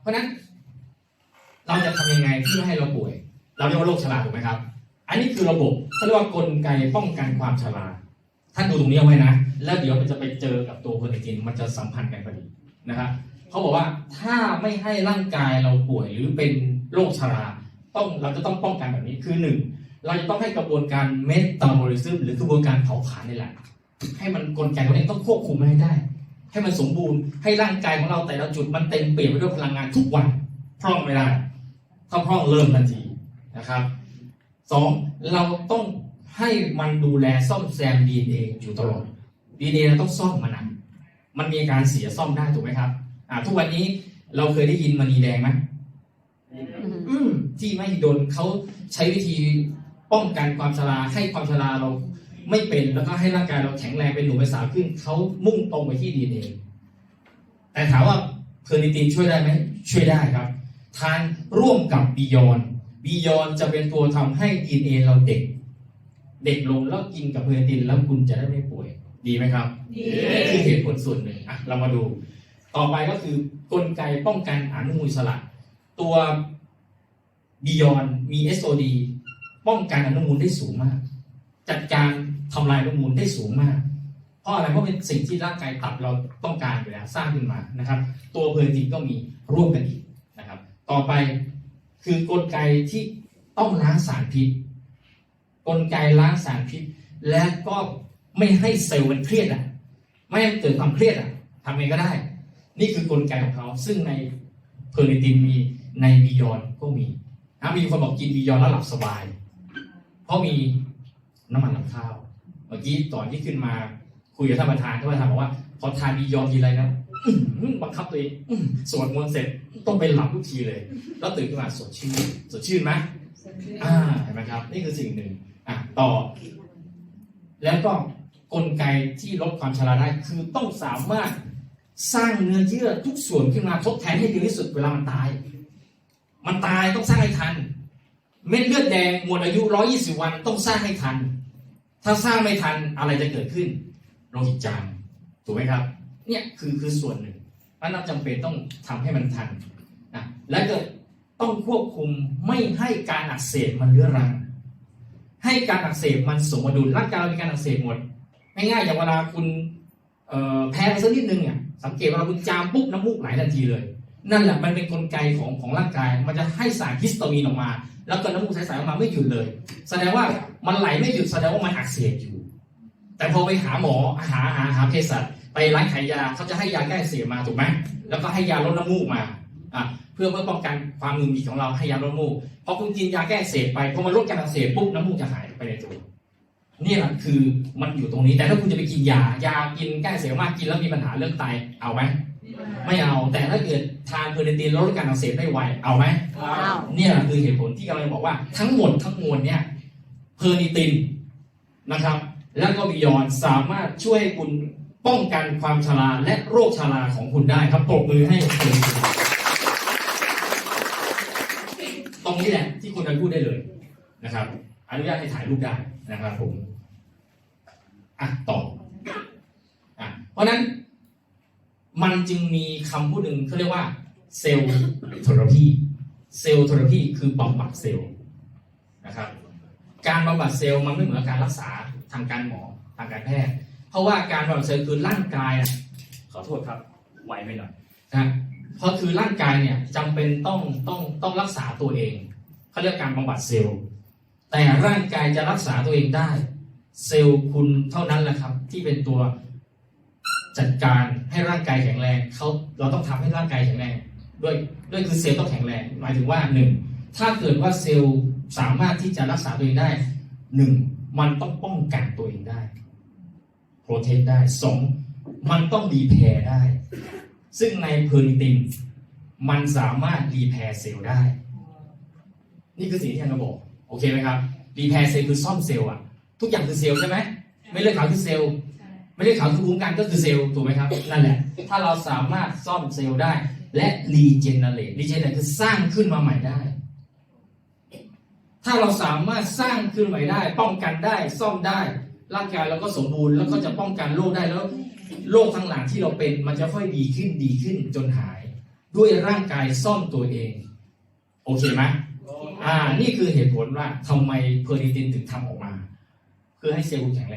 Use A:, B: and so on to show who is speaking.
A: เพราะนั้น เราจะทำยังไงที่ไม่ให้เราป่วย เราเรียกว่าโรคชราถูกไหมครับ อันนี้คือระบบเขาเรียกว่ากลไกป้องกันความชราท่านดูตรงนี้เอาไว้นะ แล้วเดี๋ยวมันจะไปเจอกับตัวโปรตีนมันจะสัมพันธ์กันพอดีนะครับเขาบอกว่าถ้าไม่ให้ร่างกายเราป่วยหรือเป็นโรคชราต้องเราจะต้องป้องกันแบบนี้คือหนึ่งเราจะต้องให้กระบวนการเมตาบอลิซึมหรือกระบวนการเผาผลาญนี่แหละให้มันกลไกตัวนี้ต้องควบคุมให้ได้ ให้มันสมบูรณ์ให้ร่างกายของเราแต่ละจุดมันเต็มเปี่ยมไปด้วยพลังงานทุกวัน พร่องไม่ได้ถ้าพร่องเริ่มทันทีนะครับสองเราต้องให้มันดูแลซ่อมแซม DNA อยู่ตลอด DNA เราต้องซ่อมมันนะมันมีอาการเสียซ่อมได้ถูกไหมครับอ่าทุกวันนี้เราเคยได้ยินมณีแดงไหมอืมที่ไม่โดนเขาใช้วิธีป้องกันความชราให้ความชราเรา ไม่เป็นแล้วก็ให้ร่างกายเราแข็งแรงเป็นหนุ่มเป็นสาวขึ้นเขามุ่งตรงไปที่ DNA แต่ถามว่าเพอร์นิตินช่วยได้ไหมช่วยได้ครับ ทานร่วมกับบียอนบียอนจะเป็นตัวทำให้ DNA เราเด็ก เด็กลงแล้วกินกับเพอร์นิตินแล้วคุณจะได้ไม่ป่วย ดีไหมครับ
B: ดี
A: นี่คือเหตุผลส่วนหนึ่งอะเรามาดู ต่อไปก็คือกลไกป้องกันอนุมูลอิสระตัวบียอนมี SOD ป้องกันอนุมูลได้สูงมาก จัดการทำลายอนุมูลได้สูงมาก เพราะอะไรเพราะเป็นสิ่งที่ร่างกายตับเราต้องการอยู่แล้วสร้างขึ้นมานะครับ ตัวเพอร์ตินก็มีร่วมกันอีกนะครับ ต่อไปคือกลไกที่ต้องล้างสารพิษ กลไกล้างสารพิษ และก็ไม่ให้เซลล์มันเครียดอะ ไม่ให้เกิดความเครียดอะทำเองก็ได้ นี่คือกลไกของเขา ซึ่งในเพอร์ลิตินมีในบียอนก็มีนะมีคนบอกกินบียอนแล้วหลับสบาย เพราะมี น้ำมันลำข้าว เมื่อกี้ตอนที่ขึ้นมา คุยกับท่านประธานท่านประธานบอกว่าพอทานบียอนทีไรนะอื้อหือบังคับตัวเองอื้อสวดมนต์เสร็จต้องไปหลับทุกทีเลย แล้วตื่นขึ้นมาสดชื่นสดชื่นไหมอ่าเห็นไหมครับ นี่คือสิ่งหนึ่งอะต่อ แล้วก็กลไกที่ลดความชราได้คือต้องสามารถสร้างเนื้อเยื่อทุกส่วนขึ้นมาทดแทนให้ดีที่สุดเวลามันตาย มันตายต้องสร้างให้ทัน เม็ดเลือดแดงหมดอายุ 120 วันต้องสร้างให้ทัน ถ้าสร้างไม่ทันอะไรจะเกิดขึ้นโลหิตจางถูกไหมครับ เนี่ยคือคือส่วนหนึ่งมันนับจำเป็นต้องทำให้มันทันนะและเกิดต้องควบคุมไม่ให้การอักเสบมันเรื้อรัง ให้การอักเสบมันสมดุลร่างกายเรามีการอักเสบหมดง่ายๆอย่างเวลาคุณเอ่อแพ้ไปสักนิดนึงอะสังเกตเวลาคุณจามปุ๊บน้ำมูกไหลทันทีเลย นั่นแหละมันเป็นกลไกของของร่างกาย มันจะให้สารฮิสโตามีนออกมา แล้วก็น้ำมูกใสๆออกมาไม่หยุดเลย แสดงว่ามันไหลไม่หยุดแสดงว่ามันอักเสบอยู่ แต่พอไปหาหมอหาหาหาเภสัชไปร้านขายยาเขาจะให้ยาแก้อักเสบมาถูกไหมแล้วก็ให้ยาลดน้ำมูกมาอะเพื่อเพื่อป้องกันความมึนมีของเราให้ยาลดน้ำมูกพอคุณกินยาแก้อักเสบไปพอมันลดการอักเสบปุ๊บน้ำมูกจะหายไปในตัวนี่แหละคือมันอยู่ตรงนี้แต่ถ้าคุณจะไปกินยายากินแก้อักเสบมากกินแล้วมีปัญหาเรื่องไตเอาไหม ไม่เอา แต่ถ้าเกิดทานเพอร์เดตินลดการอักเสบได้ไวเอาไหม
B: ว้าว
A: เนี่ยแหละคือเหตุผลที่กำลังบอกว่าทั้งหมดทั้งมวลเนี่ยเพอร์นิตินนะครับ แล้วก็บิยอนสามารถช่วยให้คุณป้องกันความชราและโรคชราของคุณได้ครับปรบมือให้เพอร์นิตินตรงนี้แหละที่คุณจะพูดได้เลยนะครับ อนุญาตให้ถ่ายรูปได้นะครับผมอะต่ออะเพราะฉะนั้น มันจึงมีคำพูดหนึ่งเขาเรียกว่าเซลล์เทอราพีเซลล์เทอราพีคือบำบัดเซลล์นะครับ การบำบัดเซลล์มันไม่เหมือนการรักษาทางการหมอทางการแพทย์ เพราะว่าการบำบัดเซลล์คือร่างกายอะขอโทษครับไวไปหน่อยนะเพราะคือร่างกายเนี่ยจำเป็นต้องต้องต้องรักษาตัวเองเขาเรียกการบำบัดเซลล์แต่ร่างกายจะรักษาตัวเองได้ เซลล์คุณเท่านั้นแหละครับ ที่เป็นตัว จัดการให้ร่างกายแข็งแรงเขาเราต้องทำให้ร่างกายแข็งแรงด้วยด้วยคือเซลล์ต้องแข็งแรง หมายถึงว่าหนึ่งถ้าเกิดว่าเซลล์สามารถที่จะรักษาตัวเองได้หนึ่งมันต้องป้องกันตัวเองได้โปรเทคได้สองมันต้องรีแพร์ได้ ซึ่งในเพอร์นิตินมันสามารถรีแพร์เซลล์ได้ นี่คือสิ่งที่อาจารย์บอก โอเคไหมครับรีแพร์เซลล์คือซ่อมเซลล์อะทุกอย่างคือเซลล์ใช่ไหมไม่เลือดขาวคือเซลล์ ไม่เลือดขาวคือภูมิคุ้มกันก็คือเซลล์ถูกไหมครับ นั่นแหละ ถ้าเราสามารถซ่อมเซลล์ได้ และรีเจนเนเรตรีเจนเนเรตคือสร้างขึ้นมาใหม่ได้ ถ้าเราสามารถสร้างขึ้นใหม่ได้ ป้องกันได้ซ่อมได้ ร่างกายเราก็สมบูรณ์แล้วก็จะป้องกันโรคได้แล้วโรคทั้งหลังที่เราเป็นมันจะค่อยดีขึ้นดีขึ้นจนหาย ด้วยร่างกายซ่อมตัวเอง โอเคไหมอ่า นี่คือเหตุผลว่าทำไมเพอร์นิตินถึงทำออกมา เพื่อให้เซลล์แข็งแรง